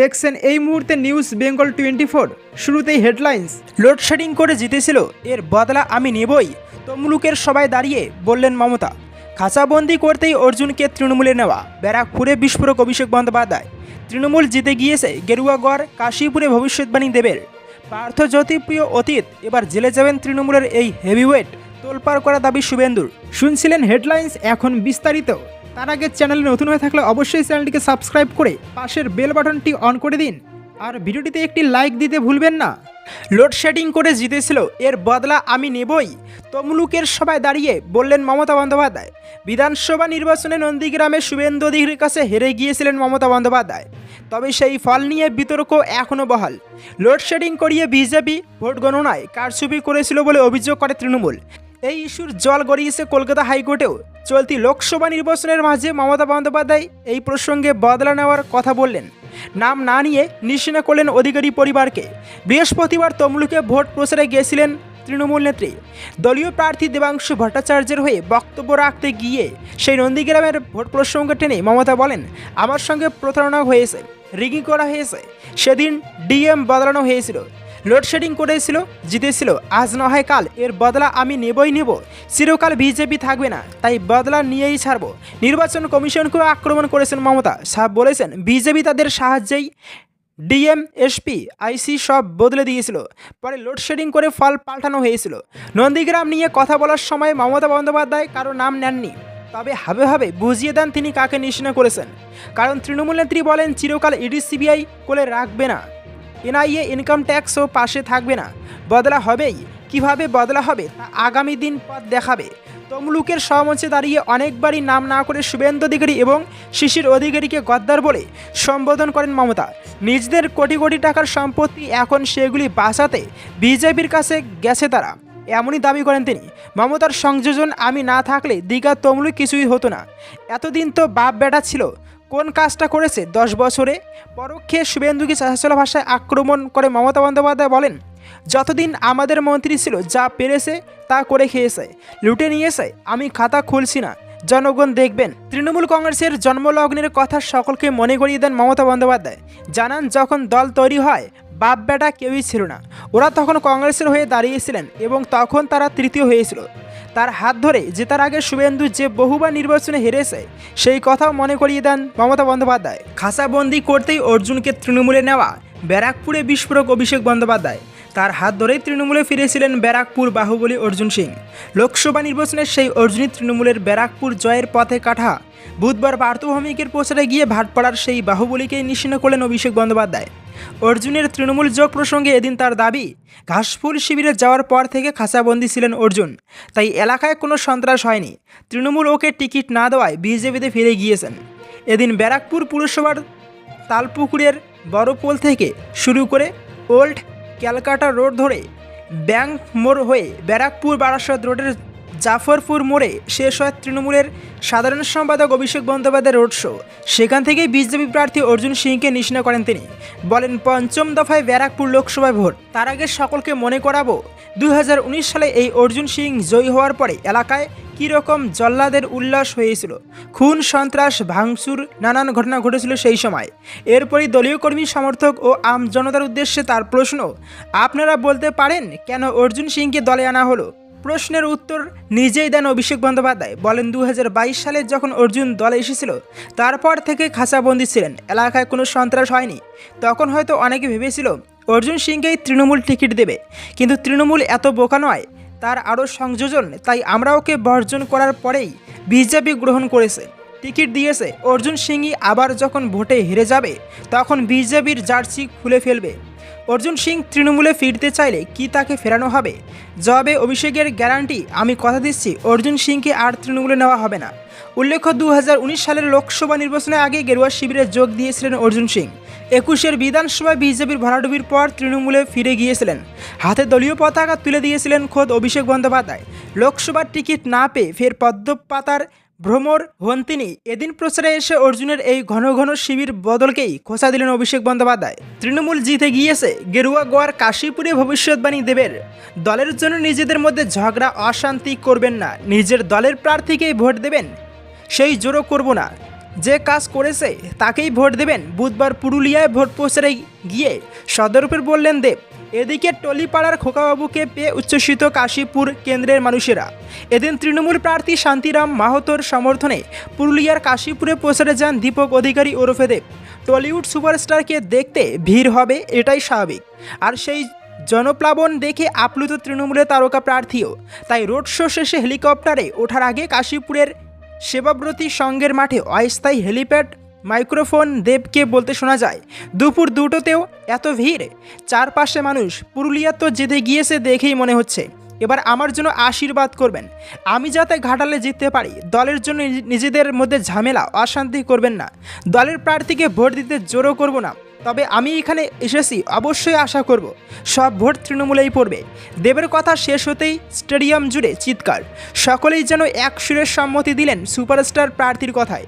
দেখছেন এই মুহূর্তে নিউজ বেঙ্গল টোয়েন্টি ফোর শুরুতেই হেডলাইন্স লোডশেডিং করে জিতেছিল, এর বদলা আমি নেবই। তমলুকের সবাই দাঁড়িয়ে বললেন মমতা। খাঁচাবন্দি করতেই অর্জুনকে তৃণমূলে নেওয়া। ব্যারাকপুরে বিস্ফোরক অভিষেক বন্দ্যোপাধ্যায়। তৃণমূল জিতে গিয়েছে গেরুয়াগড়, কাশীপুরে ভবিষ্যৎবাণী দেবের। পার্থ জ্যোতিপ্রিয় অতীত, এবার জেলে যাবেন তৃণমূলের এই হেভিওয়েট তোলপাড় করা দাবি শুভেন্দুর। শুনছিলেন হেডলাইন্স এখন বিস্তারিত। তার আগে চ্যানেলে নতুন হয়ে থাকলে অবশ্যই চ্যানেলটিকে সাবস্ক্রাইব করে পাশের বেল বাটনটি অন করে দিন। আর ভিডিওটিতে একটি লাইক দিতে ভুলবেন না। লোডশেডিং করে জিতেছিল, এর বদলা আমি নেবই। তমলুকের সবাই দাঁড়িয়ে বললেন মমতা বন্দ্যোপাধ্যায়, বিধানসভা নির্বাচনে নন্দীগ্রামে শুভেন্দু অধিকারীর কাছে হেরে গিয়েছিলেন মমতা বন্দ্যোপাধ্যায়। তবে সেই ফল নিয়ে বিতর্ক এখনও বহাল। লোডশেডিং করিয়ে বিজেপি ভোট গণনায় কারচুপি করেছিল বলে অভিযোগ করে তৃণমূল। এই ইস্যুর জল গড়িয়েছে কলকাতা হাইকোর্টেও। চলতি লোকসভা নির্বাচনের মাঝে মমতা বন্দ্যোপাধ্যায় এই প্রসঙ্গে বদলা নেওয়ার কথা বললেন। নাম না নিয়ে নিশ্চিনা করলেন অধিকারী পরিবারকে। বৃহস্পতিবার তমলুকে ভোট প্রচারে গিয়েছিলেন তৃণমূল নেত্রী। দলীয় প্রার্থী দেবাংশু ভট্টাচার্যের হয়ে বক্তব্য রাখতে গিয়ে সেই নন্দীগ্রামের ভোট প্রসঙ্গ টেনে মমতা বলেন, আমার সঙ্গে প্রতারণা হয়েছে, রিগিং করা হয়েছে। সেদিন ডিএম বদলানো হয়েছিল। লোডশেডিং করেছিল, জিতেছিল। আজ না হয় কাল এর বদলা আমি নেবই নেব। চিরকাল বিজেপি থাকবে না, তাই বদলা নিয়েই ছাড়ব। নির্বাচন কমিশনকেও আক্রমণ করেছেন মমতা। সাহ বলেছেন, বিজেপি তাদের সাহায্যেই ডিএম, এসপি, আইসি সব বদলে দিয়েছিল। পরে লোডশেডিং করে ফল পাল্টানো হয়েছিল। নন্দীগ্রাম নিয়ে কথা বলার সময় মমতা বন্দ্যোপাধ্যায় কারও নাম নেননি। তবে হাবে হাবে বুঝিয়ে দেন তিনি কাকে নিশানা করেছেন। কারণ তৃণমূল নেত্রী বলেন, চিরকাল ইডি, সিবিআই কোলে রাখবে না। এনআইএ ইনকাম ট্যাক্সও পাশে থাকবে না। বদলা হবেই। কীভাবে বদলা হবে তা আগামী দিন পথ দেখাবে। তমলুকের সমঞ্চে দাঁড়িয়ে অনেকবারই নাম না করে শুভেন্দু অধিকারী এবং শিশির অধিকারীকে গদ্দার বলে সম্বোধন করেন মমতা। নিজেদের কোটি কোটি টাকার সম্পত্তি এখন সেগুলি বাঁচাতে বিজেপির কাছে গেছে তারা। এমনই দাবি করেন তিনি। মমতার সংযোজন আমি না থাকলে দীঘা তমলুক কিছুই হতো না। এতদিন তো বাপ বেটা ছিল। কোন কাজটা করেছে দশ বছরে? পরোক্ষে শুভেন্দুকে চাষাচলা ভাষায় আক্রমণ করে মমতা বন্দ্যোপাধ্যায় বলেন, যতদিন আমাদের মন্ত্রী ছিল, যা পেরেছে, তা করে খেয়েছে, লুটে নিয়েছে আমি খাতা খুলছি না। জনগণ দেখবেন, তৃণমূল কংগ্রেসের জন্মলগ্নের কথা সকলকে মনে করিয়ে দেন মমতা বন্দ্যোপাধ্যায়। জানান, যখন দল তৈরি হয় বাপ বেটা কেউই ছিল না। ওরা তখন কংগ্রেসের হয়ে দাঁড়িয়েছিলেন এবং তখন তারা তৃতীয় হয়েছিল। তার হাত ধরে জেতার আগে শুভেন্দু যে বহুবার নির্বাচনে হেরেছে, সেই কথাও মনে করিয়ে দেন মমতা বন্দ্যোপাধ্যায়। খাসাবন্দি করতেই অর্জুনকে তৃণমূলে নেওয়া ব্যারাকপুরে বিস্ফোরক অভিষেক বন্দ্যোপাধ্যায়। তার হাত ধরেই তৃণমূলে ফিরেছিলেন ব্যারাকপুর বাহুবলী অর্জুন সিং। লোকসভা নির্বাচনের সেই অর্জুনই তৃণমূলের ব্যারাকপুর জয়ের পথে কাঠা। বুধবার পার্থভৌমিকের প্রচারে গিয়ে ভাটপাড়ার সেই বাহুবলীকেই নিশ্চিন্ন করলেন অভিষেক বন্দ্যোপাধ্যায়। অর্জুনের তৃণমূল যোগ প্রসঙ্গে এদিন তার দাবি, ঘাসফুল শিবিরে যাওয়ার পর থেকে খাঁচাবন্দি ছিলেন অর্জুন। তাই এলাকায় কোনো সন্ত্রাস হয়নি। তৃণমূল ওকে টিকিট না দেওয়ায় বিজেপিতে ফিরে গিয়েছেন। এদিন ব্যারাকপুর পুরসভার তালপুকুরের বড়পোল থেকে শুরু করে ওল্ড ক্যালকাটা রোড ধরে ব্যাংক মোড় হয়ে ব্যারাকপুর বারাসত রোডের জাফরপুর মোড়ে শেষ হয় তৃণমূলের সাধারণ সম্পাদক অভিষেক বন্দ্যোপাধ্যায় রোড শো। সেখান থেকেই বিজেপি প্রার্থী অর্জুন সিংকে নিশানা করেন তিনি। বলেন, পঞ্চম দফায় ব্যারাকপুর লোকসভায় ভোট। তার আগে সকলকে মনে করাবো, দুই হাজার উনিশ সালে এই অর্জুন সিং জয়ী হওয়ার পরে এলাকায় কীরকম জল্লাদের উল্লাস হয়েছিল। খুন, সন্ত্রাস, ভাঙচুর, নানান ঘটনা ঘটেছিল সেই সময়। এরপরই দলীয় কর্মী, সমর্থক ও আম জনতার উদ্দেশ্যে তার প্রশ্ন, আপনারা বলতে পারেন কেন অর্জুন সিংকে দলে আনা হলো? প্রশ্নের উত্তর নিজেই দেন অভিষেক বন্দ্যোপাধ্যায়। বলেন দু হাজার বাইশ সালে যখন অর্জুন দলে এসেছিল, তারপর থেকে খাঁচাবন্দি ছিলেন। এলাকায় কোনো সন্ত্রাস হয়নি। তখন হয়তো অনেকে ভেবেছিল, অর্জুন সিংকেই তৃণমূল টিকিট দেবে। কিন্তু তৃণমূল এত বোকা নয়, তার আরও সংযোজন। তাই আমরা ওকে বর্জন করার পরেই বিজেপি গ্রহণ করেছে। টিকিট দিয়েছে, অর্জুন সিংই আবার যখন ভোটে হেরে যাবে, তখন বিজেপির জার্সি খুলে ফেলবে। অর্জুন সিং তৃণমূলে ফিরতে চাইলে কি তাকে ফেরানো হবে? জবাবে অভিষেকের গ্যারান্টি আমি কথা দিচ্ছি, অর্জুন সিংকে আর তৃণমূলে নেওয়া হবে না। উল্লেখ্য দু হাজার উনিশ সালের লোকসভা নির্বাচনের আগে গেরুয়া শিবিরে যোগ দিয়েছিলেন অর্জুন সিং। একুশের বিধানসভায় বিজেপির ভরাডুবির পর তৃণমূলে ফিরে গিয়েছিলেন। হাতে দলীয় পতাকা তুলে দিয়েছিলেন খোদ অভিষেক বন্দ্যোপাধ্যায়। লোকসভার টিকিট না পেয়ে ফের পদ্ম পাতার ভ্রমর হন তিনি। এদিন প্রচারে এসে অর্জুনের এই ঘন ঘন শিবির বদলকেই খোঁচা দিলেন অভিষেক বন্দ্যোপাধ্যায়। তৃণমূল জিতে গিয়েছে গেরুয়া গোয়ার কাশীপুরে ভবিষ্যৎবাণী দেবের। দলের জন্য নিজেদের মধ্যে ঝগড়া, অশান্তি করবেন না। নিজের দলের প্রার্থীকেই ভোট দেবেন। সেই জোরও করব না। যে কাজ করেছে তাকেই ভোট দেবেন। বুধবার পুরুলিয়ায় ভোট প্রচারে গিয়ে সদরূপের বললেন দেব এদিকে টলিপাড়ার খোকাবাবুকে পেয়ে উচ্ছ্বসিত কাশীপুর কেন্দ্রের মানুষেরা। এদিন তৃণমূল প্রার্থী শান্তিরাম মাহাতোর সমর্থনে পুরুলিয়ার কাশীপুরে প্রচারে যান দীপক অধিকারী ওরফে দেব। টলিউড সুপারস্টারকে দেখতে ভিড় হবে, এটাই স্বাভাবিক। আর সেই জনপ্লাবন দেখে আপ্লুত তৃণমূলের তারকা প্রার্থীও। তাই রোড শো শেষে হেলিকপ্টারে ওঠার আগে কাশীপুরের সেবাব্রতী সঙ্গের মাঠে অস্থায়ী হেলিপ্যাড মাইক্রোফোন দেবকে বলতে শোনা যায়, দুপুর দুটোতেও এত ভিড়। চারপাশে মানুষ, পুরুলিয়া তো যেতে গিয়েছে দেখেই মনে হচ্ছে। এবার আমার জন্য আশীর্বাদ করবেন। আমি যাতে ঘাটালে জিততে পারি, দলের জন্য নিজেদের মধ্যে ঝামেলা, অশান্তি করবেন না। দলের প্রার্থীকে ভোট দিতে জোরও করব না। তবে আমি এখানে এসেছি, অবশ্যই আশা করব। সব ভোট তৃণমূলেই পড়বে। দেবের কথা শেষ হতেই স্টেডিয়াম জুড়ে চিৎকার। সকলেই যেন এক সুরের সম্মতি দিলেন সুপারস্টার প্রার্থীর কথায়।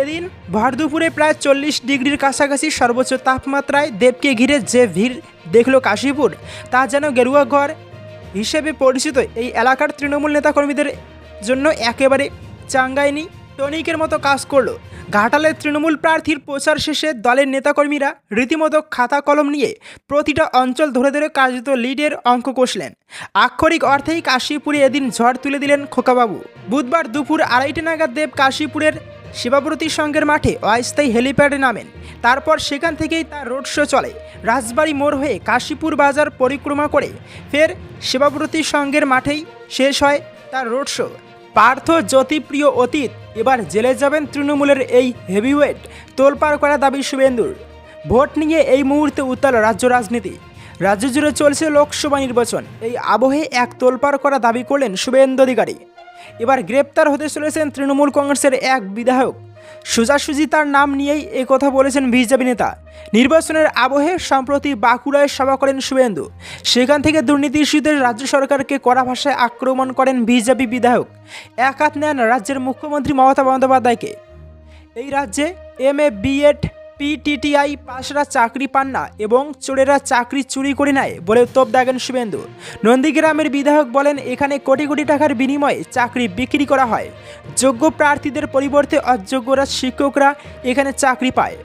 এদিন ভর দুপুরে প্রায় চল্লিশ ডিগ্রির কাছাকাছি সর্বোচ্চ তাপমাত্রায় দেবকে ঘিরে যে ভিড় দেখল কাশীপুর, তা যেন গেরুয়া ঘর হিসেবে পরিচিত এই এলাকার তৃণমূল নেতাকর্মীদের জন্য একেবারে চাঙ্গাইনি। টনিকের মতো কাজ করল। ঘাটালের তৃণমূল প্রার্থীর প্রচার শেষে দলের নেতাকর্মীরা রীতিমতো খাতা কলম নিয়ে প্রতিটা অঞ্চল ধরে ধরে কার্যত লিডের অঙ্ক কষলেন। আক্ষরিক অর্থেই কাশীপুরে এদিন ঝড় তুলে দিলেন খোকাবাবু। বুধবার দুপুর আড়াইটে নাগাদ দেব কাশীপুরের শিবাব্রতী সংঘের মাঠে অস্থায়ী হেলিপ্যাডে নামেন। তারপর সেখান থেকেই তার রোড শো চলে। রাজবাড়ি মোড় হয়ে কাশীপুর বাজার পরিক্রমা করে ফের শিবাব্রতী সংঘের মাঠেই শেষ হয় তার রোড শো। পার্থ জ্যোতিপ্রিয় অতীত, এবার জেলে যাবেন তৃণমূলের এই হেভিওয়েট, তোলপাড় করা দাবি শুভেন্দুর। ভোট নিয়ে এই মুহূর্তে উত্তাল রাজ্য রাজনীতি। রাজ্য জুড়ে চলছে লোকসভা নির্বাচন, এই আবহে এক তোলপাড় করা দাবি করলেন শুভেন্দু অধিকারী। এবার গ্রেপ্তার হতে চলেছেন তৃণমূল কংগ্রেসের এক বিধায়ক। সোজাসুজি তার নাম নিয়েই এ কথা বলেছেন বিজেপি নেতা। নির্বাচনের আবহে সম্প্রতি বাঁকুড়ায় সভা করেন শুভেন্দু। সেখান থেকে দুর্নীতি ইস্যুতে রাজ্য সরকারকে কড়া ভাষায় আক্রমণ করেন বিজেপি বিধায়ক। এক হাত নেন রাজ্যের মুখ্যমন্ত্রী মমতা বন্দ্যোপাধ্যায়কে। এই রাজ্যে M A B Ed PTTI পাশরা চাকরি পান না এবং চোরেরা চাকরি চুরি করে নেয় বলে তোপ দাগেন শুভেন্দু। নন্দীগ্রামের বিধায়ক বলেন, এখানে কোটি কোটি টাকার বিনিময়ে চাকরি বিক্রি করা হয়। যোগ্য প্রার্থীদের পরিবর্তে অযোগ্যরা শিক্ষকরা এখানে চাকরি পায়।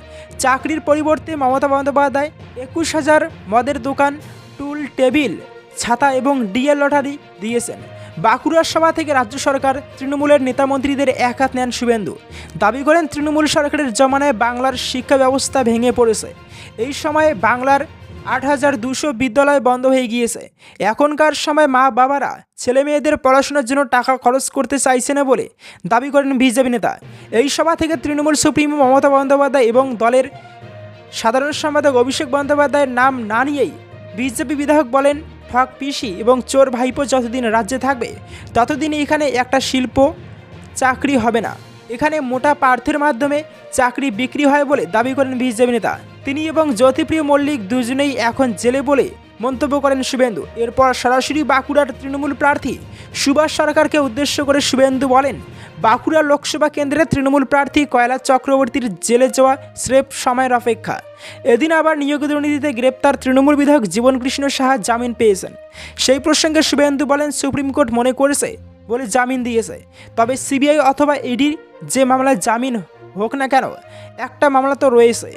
চাকরির পরিবর্তে মমতা বন্দ্যোপাধ্যায়, একুশ হাজার মদের দোকান, টুল, টেবিল, ছাতা এবং ডিএল লটারি দিয়েছেন। বাঁকুড়ার সভা থেকে রাজ্য সরকার তৃণমূলের নেতামন্ত্রীদের এক হাত নেন শুভেন্দু। দাবি করেন, তৃণমূল সরকারের জমানায় বাংলার শিক্ষা ব্যবস্থা ভেঙে পড়েছে। এই সময়ে বাংলার আট হাজার দুশো বিদ্যালয় বন্ধ হয়ে গিয়েছে। এখনকার সময় মা বাবারা ছেলে মেয়েদের পড়াশোনার জন্য টাকা খরচ করতে চাইছে না বলে দাবি করেন বিজেপি নেতা। এই সভা থেকে তৃণমূল সুপ্রিমো মমতা বন্দ্যোপাধ্যায় এবং দলের সাধারণ সম্পাদক অভিষেক বন্দ্যোপাধ্যায়ের নাম না নিয়েই বিজেপি বিধায়ক বলেন ঠক পিসি এবং চোর ভাইপো যতদিন রাজ্যে থাকবে ততদিন এখানে একটা শিল্প চাকরি হবে না। এখানে মোটা পার্থের মাধ্যমে চাকরি বিক্রি হয় বলে দাবি করেন বিজেপি নেতা। তিনি এবং জ্যোতিপ্রিয় মল্লিক দুজনেই এখন জেলে বলে মন্তব্য করেন শুভেন্দু। এরপর সরাসরি বাঁকুড়ার তৃণমূল প্রার্থী সুভাষ সরকারকে উদ্দেশ্য করে শুভেন্দু বলেন বাঁকুড়া লোকসভা কেন্দ্রের তৃণমূল প্রার্থী কয়লা চক্রবর্তীর জেলে যাওয়া স্রেফ সময়ের অপেক্ষা। এদিন আবার নিয়োগ দুর্নীতিতে গ্রেপ্তার তৃণমূল বিধায়ক জীবনকৃষ্ণ সাহা জামিন পেয়েছেন। সেই প্রসঙ্গে শুভেন্দু বলেন, সুপ্রিম কোর্ট মনে করেছে বলে জামিন দিয়েছে। তবে সিবিআই অথবা ইডির যে মামলায় জামিন হোক না কেন, একটা মামলা তো রয়েছে।